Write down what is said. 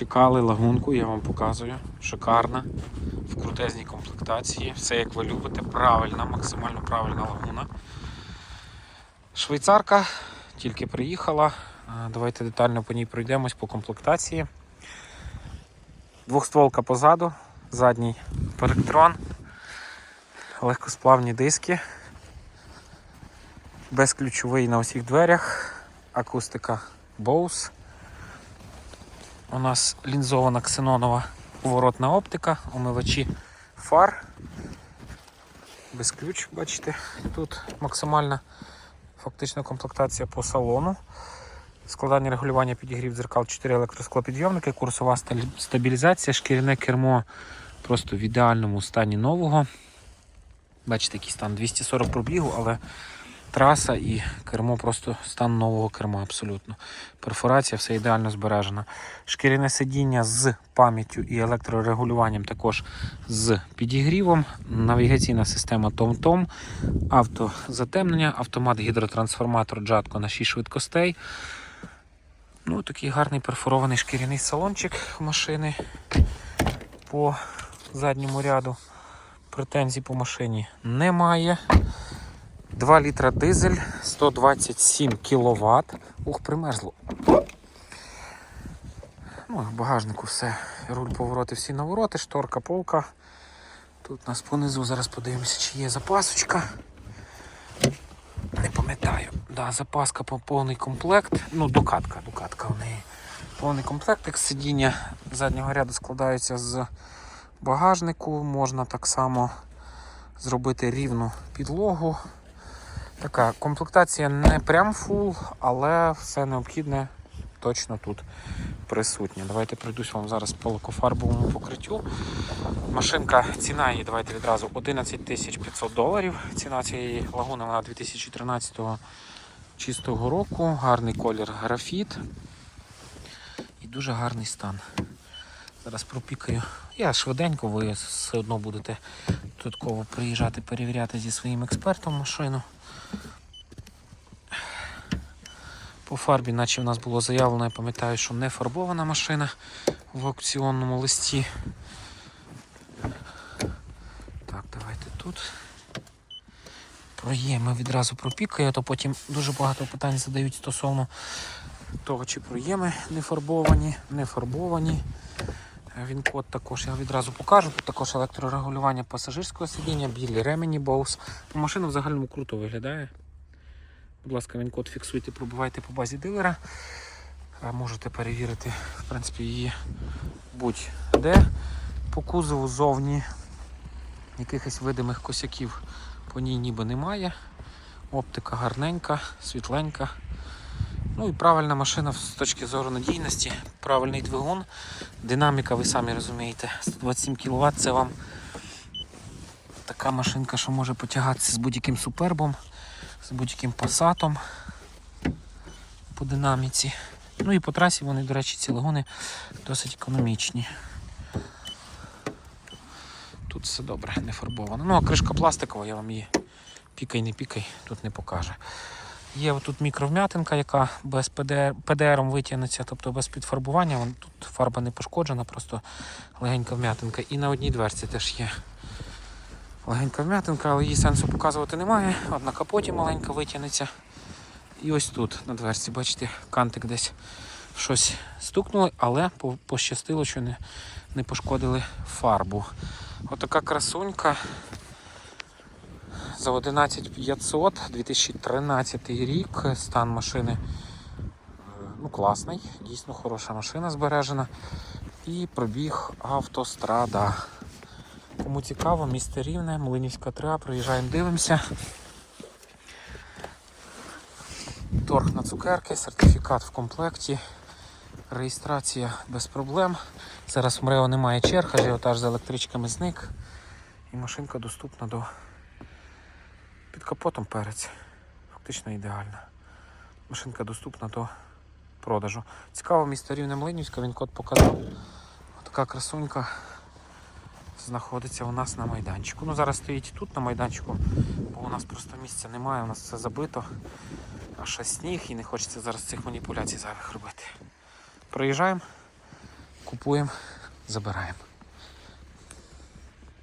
чекали лагунку, я вам показую. Шикарна, в крутезній комплектації. Все як ви любите, правильна, максимально правильна лагуна. Швейцарка тільки приїхала. Давайте детально по ній пройдемось по комплектації. Двохстволка позаду, задній перектрон, легкосплавні диски, безключовий на усіх дверях, акустика Bose. У нас лінзована ксенонова поворотна оптика, омивачі фар. Без ключ, бачите, тут максимальна фактично комплектація по салону. Складання регулювання підігрів дзеркал 4 електросклопідйомники, курсова стабілізація, шкіряне кермо просто в ідеальному стані нового. Бачите, який стан 240 пробігу, але траса і кермо просто стан нового керма абсолютно. Перфорація, все ідеально збережена. Шкіряне сидіння з пам'яттю і електрорегулюванням також з підігрівом. Навігаційна система TomTom, автозатемнення, автомат гідротрансформатор Jatco на 6 швидкостей. Ну, такий гарний перфорований шкіряний салончик машини по задньому ряду. Претензій по машині немає. 2 літра дизель, 127 кВт. Ух, примерзло. Ну, в багажнику все. Руль повороти всі навороти, шторка, полка. Тут у нас понизу зараз подивимося, чи є запасочка. Не пам'ятаю. Да, запаска по повний комплект. Ну, докатка, докатка в неї. Повний комплект сидіння заднього ряду складається з багажнику. Можна так само зробити рівну підлогу. Така комплектація не прям фул, але все необхідне точно тут присутнє. Давайте пройдусь вам зараз по лакофарбовому покриттю. Машинка, ціна її, давайте відразу 11 тисяч 500 доларів. Ціна цієї лагуни вона 2013 чистого року. Гарний колір графіт і дуже гарний стан. Зараз пропікаю. Я швиденько, ви все одно будете додатково приїжджати перевіряти зі своїм експертом машину. По фарбі, наче в нас було заявлено, я пам'ятаю, що не фарбована машина в аукціонному листі. Так, давайте тут. Проєми відразу пропікаю, то потім дуже багато питань задають стосовно того, чи проєми не фарбовані, не фарбовані. Він код також я відразу покажу. Тут також електрорегулювання пасажирського сидіння, білі ремені Bose. Машина в загальному круто виглядає. Будь ласка, він код фіксуйте, пробивайте по базі дилера. Е, Можете перевірити, в принципі, її будь-де. По кузову зовні якихось видимих косяків по ній ніби немає. Оптика гарненька, світленька. Ну і правильна машина з точки зору надійності, правильний двигун. Динаміка, ви самі розумієте, 127 кВт це вам така машинка, що може потягатися з будь-яким супербом, з будь-яким пасатом по динаміці. Ну і по трасі вони, до речі, ці лагуни досить економічні. Тут все добре, не фарбовано. Ну, а кришка пластикова, я вам її пікай, не пікай, тут не покаже. Є тут мікровм'ятинка, яка без ПДР, ПДРом витягнеться, тобто без підфарбування. Вон, тут фарба не пошкоджена, просто легенька вм'ятинка. І на одній дверці теж є легенька вм'ятинка, але її сенсу показувати немає. От на капоті маленька витягнеться. І ось тут на дверці, бачите, кантик десь щось стукнули, але пощастило, що не, не пошкодили фарбу. Отака красунька за 11500 2013 рік. Стан машини е, ну, класний, дійсно хороша машина збережена. І пробіг автострада. Кому цікаво, місто Рівне, Млинівська 3, приїжджаємо, дивимося. Торг на цукерки, сертифікат в комплекті, реєстрація без проблем. Зараз в МРЕО немає черг, ажіотаж з електричками зник. І машинка доступна до під капотом перець. Фактично ідеальна. Машинка доступна до продажу. Цікаво, місто Рівне Млинівська, він код показав. Така красунька знаходиться у нас на майданчику. Ну зараз стоїть тут на майданчику, бо у нас просто місця немає, у нас все забито. А ще сніг і не хочеться зараз цих маніпуляцій зайвих робити. Проїжджаємо, купуємо, забираємо.